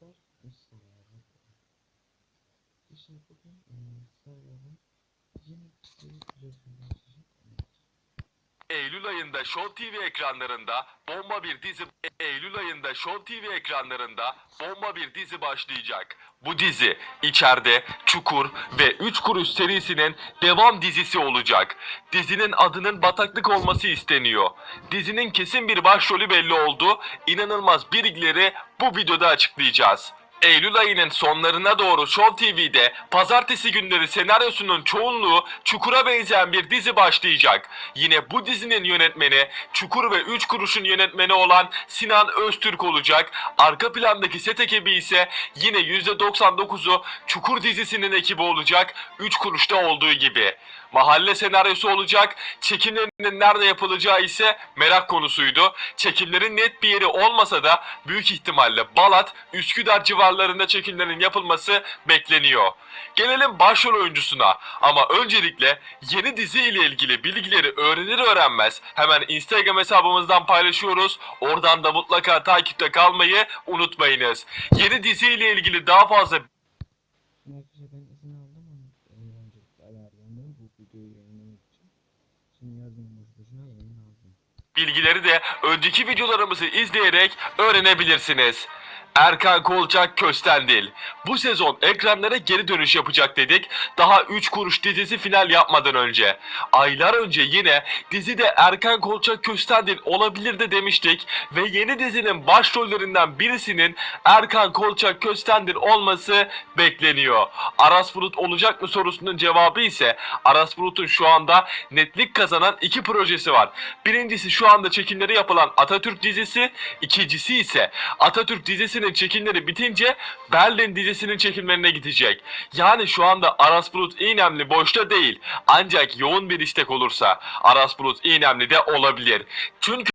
Arkadaşlar Sarayalım. İşte bugün e, Sarayalım yeni bir videosunu başlayacak. Eylül ayında Show TV ekranlarında bomba bir dizi Eylül ayında Show TV ekranlarında bomba bir dizi başlayacak. Bu dizi içeride Çukur ve 3 Kuruş serisinin devam dizisi olacak. Dizinin adının bataklık olması isteniyor. Dizinin kesin bir başrolü belli oldu. İnanılmaz bilgileri bu videoda açıklayacağız. Eylül ayının sonlarına doğru Show TV'de pazartesi günleri senaryosunun çoğunluğu Çukur'a benzeyen bir dizi başlayacak. Yine bu dizinin yönetmeni Çukur ve 3 Kuruş'un yönetmeni olan Sinan Öztürk olacak. Arka plandaki set ekibi ise yine %99'u Çukur dizisinin ekibi olacak. 3 Kuruş'ta olduğu gibi. Mahalle senaryosu olacak. Çekimlerinin nerede yapılacağı ise merak konusuydu. Çekimlerin net bir yeri olmasa da büyük ihtimalle Balat, Üsküdar civarlarında çekimlerin yapılması bekleniyor. Gelelim başrol oyuncusuna ama öncelikle yeni dizi ile ilgili bilgileri öğrenir öğrenmez hemen Instagram hesabımızdan paylaşıyoruz. Oradan da mutlaka takipte kalmayı unutmayınız. Yeni dizi ile ilgili daha fazla Şimdi arkadaşlar ben izin aldım ama e, öncelikle ayarlandım bu videoyu yayınlamak için. Şimdi yazdım boşuna yayın aldım. bilgileri de önceki videolarımızı izleyerek öğrenebilirsiniz. Erkan Kolçak Köstendil. Bu sezon ekranlara geri dönüş yapacak dedik. Daha 3 kuruş dizisi final yapmadan önce. Aylar önce yine dizide Erkan Kolçak Köstendil olabilir de demiştik. Ve yeni dizinin başrollerinden birisinin Erkan Kolçak Köstendil olması bekleniyor. Aras Bulut olacak mı sorusunun cevabı ise Aras Bulut'un şu anda netlik kazanan iki projesi var. Birincisi şu anda çekimleri yapılan Atatürk dizisi, ikincisi ise Atatürk dizisinin çekimleri bitince Berlin dizisinin çekimlerine gidecek. Yani şu anda Aras Bulut İynemli boşta değil. Ancak yoğun bir istek olursa Aras Bulut İynemli de olabilir. Çünkü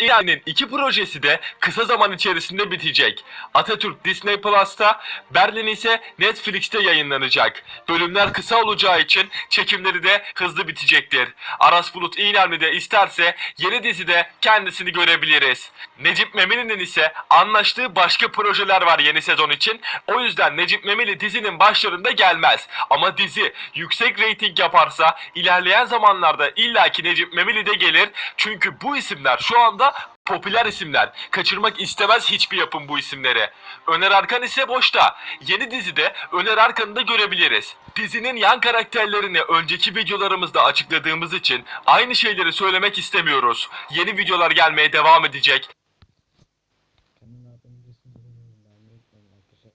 İran'ın iki projesi de kısa zaman içerisinde bitecek. Atatürk Disney Plus'ta, Berlin ise Netflix'te yayınlanacak. Bölümler kısa olacağı için çekimleri de hızlı bitecektir. Aras Bulut İğnemli de isterse yeni dizide kendisini görebiliriz. Necip Memili'nin ise anlaştığı başka projeler var yeni sezon için. O yüzden Necip Memili dizinin başlarında gelmez. Ama dizi yüksek reyting yaparsa ilerleyen zamanlarda illaki Necip Memili de gelir. Çünkü bu isimler şu anda popüler isimler. Kaçırmak istemez hiçbir yapım bu isimleri. Öner Arkan ise boşta. Yeni dizide Öner Arkan'ı da görebiliriz. Dizinin yan karakterlerini önceki videolarımızda açıkladığımız için aynı şeyleri söylemek istemiyoruz. Yeni videolar gelmeye devam edecek. Kanal abonesini bilmiyorum ben unutmayın arkadaşlar.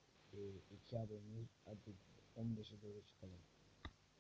İki aboneyiz hadi 15'e doğru çıkalım.